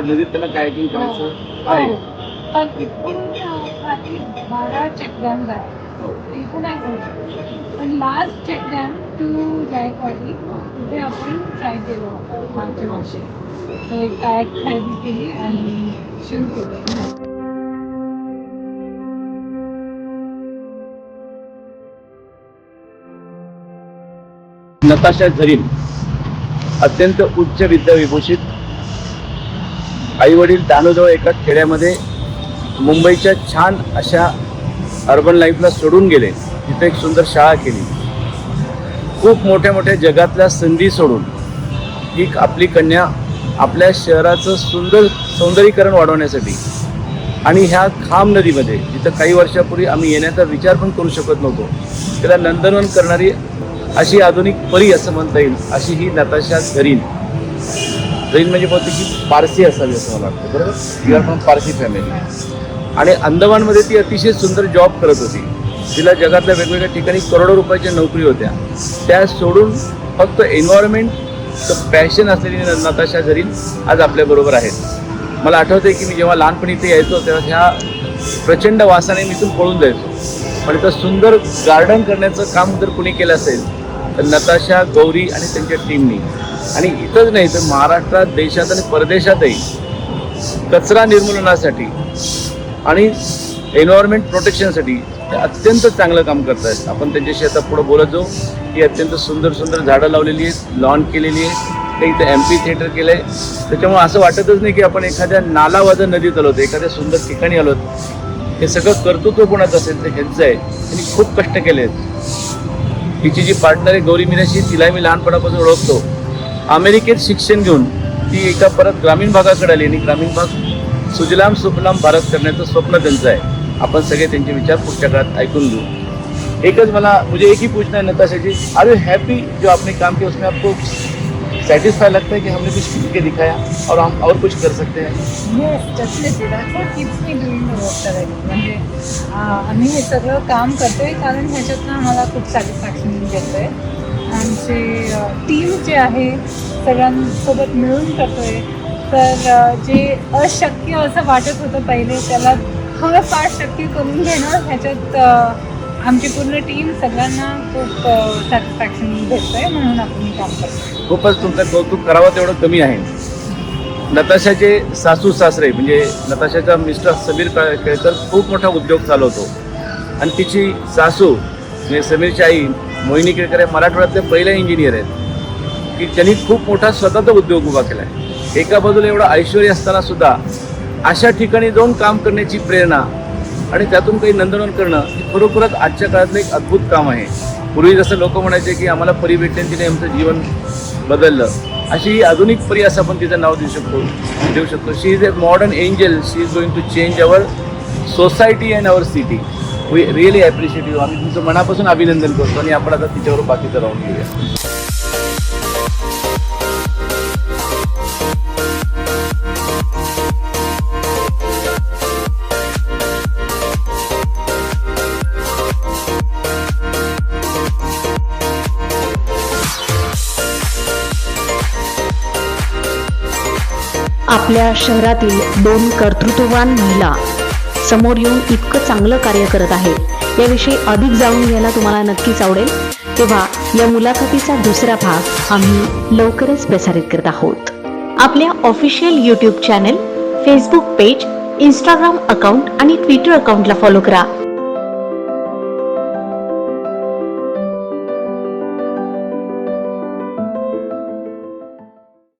नदीत त्याला कायकिंग करायचं आहे. हो. पण खाली बारा हो. करू पण लास्ट चेकडॅम टू जायकवाडी तिथे आपण ट्राय केलं मागच्या वर्षी. तर कायक खरेदी केली आणि केलं. नताशा झरीन. अत्यंत उच्च विद्याविभूषित आईवडील आई दानोजवळ एका खेड्यामध्ये मुंबईच्या छान अशा अर्बन लाईफला सोडून गेले. तिथे एक सुंदर शाळा केली. खूप मोठ्या मोठ्या जगातल्या संधी सोडून ही आपली कन्या आपल्या शहराचं सुंदर सौंदर्यीकरण वाढवण्यासाठी आणि ह्या खाम नदीमध्ये जिथं काही वर्षापूर्वी आम्ही येण्याचा विचार पण करू शकत नव्हतो त्याला नंदनवन करणारी अशी आधुनिक परी असं म्हणता येईल अशी ही नताशा झरीन झरीन म्हणजे बहुतेक की पारसी असावी असं मला वाटतं बरोबर? You are from Parsi family आणि अंदमानमध्ये ती अतिशय सुंदर जॉब करत होती. तिला जगातल्या वेगवेगळ्या ठिकाणी करोडो रुपयाच्या नोकरी होत्या. त्या सोडून फक्त एन्व्हायरमेंट पॅशन असलेली नताशा झरीन आज आपल्याबरोबर आहेत. मला आठवते की मी जेव्हा लहानपणी इथे यायचो तेव्हा ह्या प्रचंड वासाने मी इथून पळून जायचो. पण इथं सुंदर गार्डन करण्याचं काम जर कुणी केलं असेल तर नताशा गौरी आणि त्यांच्या टीमनी आणि इथंच नाही तर महाराष्ट्रात देशात आणि परदेशातही कचरा निर्मूलनासाठी आणि एन्व्हायरमेंट प्रोटेक्शनसाठी ते अत्यंत चांगलं काम करत आहेत आपण त्यांच्याशी आता पुढं बोलत जाऊ. की अत्यंत सुंदर सुंदर झाडं लावलेली आहेत लॉन केलेली आहे ते इथं एम पी थिएटर केलं आहे त्याच्यामुळे असं वाटतच नाही की आपण एखाद्या नालावाजा नदीत आलो एखाद्या सुंदर ठिकाणी आलो हे सगळं कर्तृत्व कोणाचं असेल ते ह्यांचं आहे. त्यांनी खूप कष्ट केले आहेत तिची जी पार्टनर आहे गौरी मीनाशी तिलाही मी लहानपणापासून ओळखतो. अमेरिकेत शिक्षण घेऊन ती एका परत ग्रामीण भागाकडे आली आणि ग्रामीण भाग सुजलाम सुफलाम भारत करण्याचं स्वप्न त्यांचं आहे. आपण सगळे त्यांचे विचार पुढच्या काळात ऐकून घेऊ. एकच मला म्हणजे मुझे एक ही पूछना है Natasha ji are you happy जो आपने काम किया उसमें आपको सेटिस्फाई लगता है कि हमने कुछ सीख के दिखाया और हम और कुछ कर सकते हैं? Yes, definitely. म्हणजे आम्ही हे सगळं काम करतो आहे कारण ह्याच्यातनं आम्हाला खूप सॅटिस्फॅक्शन मिळतंय. आमचे टीम जे आहे सगळ्यांसोबत मिळून करतोय. तर जे अशक्य असं वाटत होतं पहिले त्याला थोडंफार शक्य करून घेणं ह्याच्यात आमची पूर्ण टीम सगळ्यांना खूप सॅटिस्फॅक्शन भेटतंय म्हणून आपण काम करतो खूपच तुमचं कौतुक करावं तेवढं कमी आहे. नताशाचे सासू सासरे म्हणजे नताशाचा मिस्टर समीर केळकर खूप मोठा उद्योग चालवतो. आणि तिची सासू म्हणजे समीरची आई मोहिनी केळकर हे मराठवाड्यातले पहिले इंजिनियर आहेत. की त्यांनी खूप मोठा स्वतःचा उद्योग उभा केला आहे एका बाजूला एवढं ऐश्वर्य असताना सुद्धा अशा ठिकाणी जाऊन काम करण्याची प्रेरणा आणि त्यातून काही नंदनवन करणं हे खरोखरच आजच्या काळातलं एक अद्भुत काम आहे. पूर्वी जसं लोक म्हणायचे की आम्हाला परी भेटले तिने आमचं जीवन बदललं. अशी आधुनिक परी असं आपण तिचं नाव देऊ शकतो देऊ शकतो. She is a modern angel she is going to change our society and our city we really appreciate you आम्ही तुमचं मनापासून अभिनंदन करतो आणि आपण आता तिच्यावर बाकीचं राहून घेऊया. आपल्या शहरातील दोन कर्तृत्ववान महिला समोर येऊन इतकं चांगलं कार्य करत आहे याविषयी अधिक जाणून घ्यायला तुम्हाला नक्कीच आवडेल. तेव्हा या मुलाखतीचा दुसरा भाग आम्ही लवकरच प्रसारित करत आहोत. आपल्या official YouTube channel Facebook page Instagram account आणि ट्विटर अकाउंटला फॉलो करा.